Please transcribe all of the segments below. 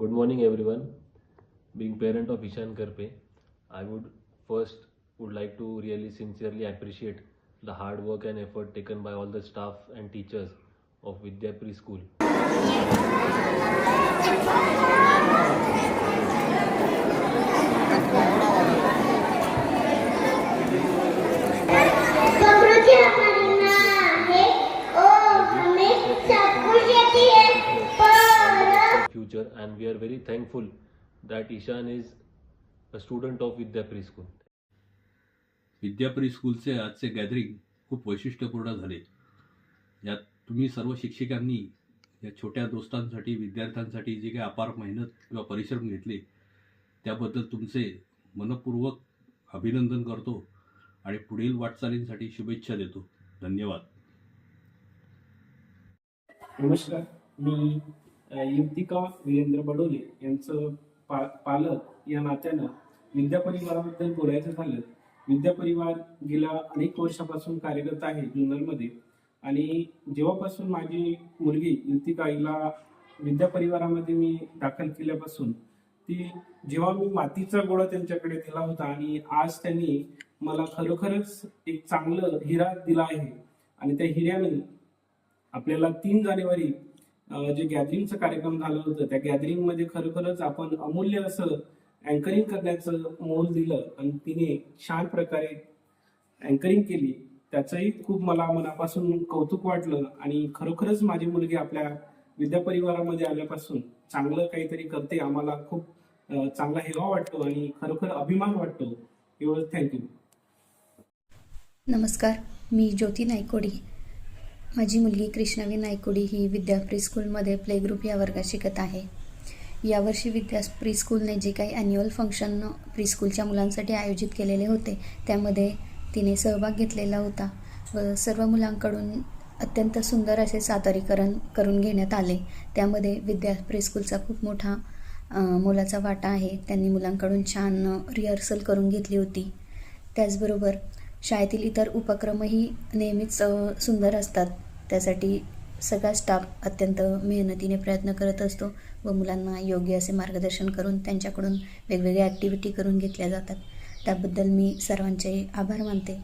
Good morning, everyone. Being parent of Ishan Karpe, I would first would like to really sincerely appreciate the hard work and effort taken by all the staff and teachers of Vidya Preschool. Future and we are very thankful that Ishan is a student of Vidya Preschool. विद्यापरी स्कूलचे आजचे gathering खूप वैशिष्ट्यपूर्ण झाले. यात तुम्ही सर्व शिक्षकांनी या छोट्या दोस्तांसाठी विद्यार्थ्यांसाठी जे काही अपार मेहनत किंवा परिश्रम घेतले त्याबद्दल तुमचे मनपूर्वक अभिनंदन करतो आणि पुढील वाटचालींसाठी शुभेच्छा देतो. धन्यवाद. नमस्कार. मी युक्तिका वीरेंद्र बडोले यांचं पा पालक या नात्यानं विद्या परिवाराबद्दल बोलायचं झालं. विद्या परिवार गेल्या अनेक वर्षापासून कार्यरत आहे जुन्नरमध्ये. आणि जेव्हापासून माझी मुलगी युक्तिका हिला विद्या परिवारामध्ये मी दाखल केल्यापासून ती जेव्हा मी मातीचा गोळा त्यांच्याकडे दिला होता आणि आज त्यांनी मला खरोखरच एक चांगलं हिरा दिला आहे. आणि त्या हिऱ्याने आपल्याला तीन जानेवारी जे गॅदरिंगचं कार्यक्रम झालं होतं त्या गॅदरिंगमध्ये खरोखरच आपण अमूल्य असं अँकरिंग करण्याचं मोल दिलं आणि तिने छान प्रकारे अँकरिंग केली. त्याचंही खूप मला मनापासून कौतुक वाटलं आणि खरोखरच माझी मुलगी आपल्या विद्या परिवारामध्ये आल्यापासून चांगलं काहीतरी करते आम्हाला खूप चांगला हेवा वाटतो आणि खरोखर अभिमान वाटतो. एवढं थँक्यू नमस्कार मी ज्योती नायकोडी. माझी मुलगी कृष्णावी नायकुडी ही विद्या प्रीस्कूलमध्ये प्ले ग्रुप या वर्गात शिकत आहे. यावर्षी विद्या प्रीस्कूलने जे काही ॲन्युअल फंक्शन प्रीस्कूलच्या मुलांसाठी आयोजित केलेले होते त्यामध्ये तिने सहभाग घेतलेला होता. व सर्व मुलांकडून अत्यंत सुंदर असे सादरीकरण करून घेण्यात आले. त्यामध्ये विद्या प्रीस्कूलचा खूप मोठा मोलाचा वाटा आहे. त्यांनी मुलांकडून छान रिहर्सल करून घेतली होती. त्याचबरोबर शाळेतील इतर उपक्रमही नेहमीच सुंदर असतात. त्यासाठी सगळा स्टाफ अत्यंत मेहनतीने प्रयत्न करत असतो व मुलांना योग्य असे मार्गदर्शन करून त्यांच्याकडून वेगवेगळ्या ॲक्टिव्हिटी करून घेतल्या जातात. त्याबद्दल मी सर्वांचे आभार मानते.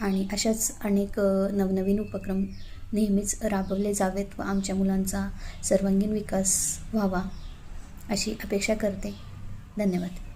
आणि अशाच अनेक नवनवीन उपक्रम नेहमीच राबवले जावेत व आमच्या मुलांचा सर्वांगीण विकास व्हावा अशी अपेक्षा करते. धन्यवाद.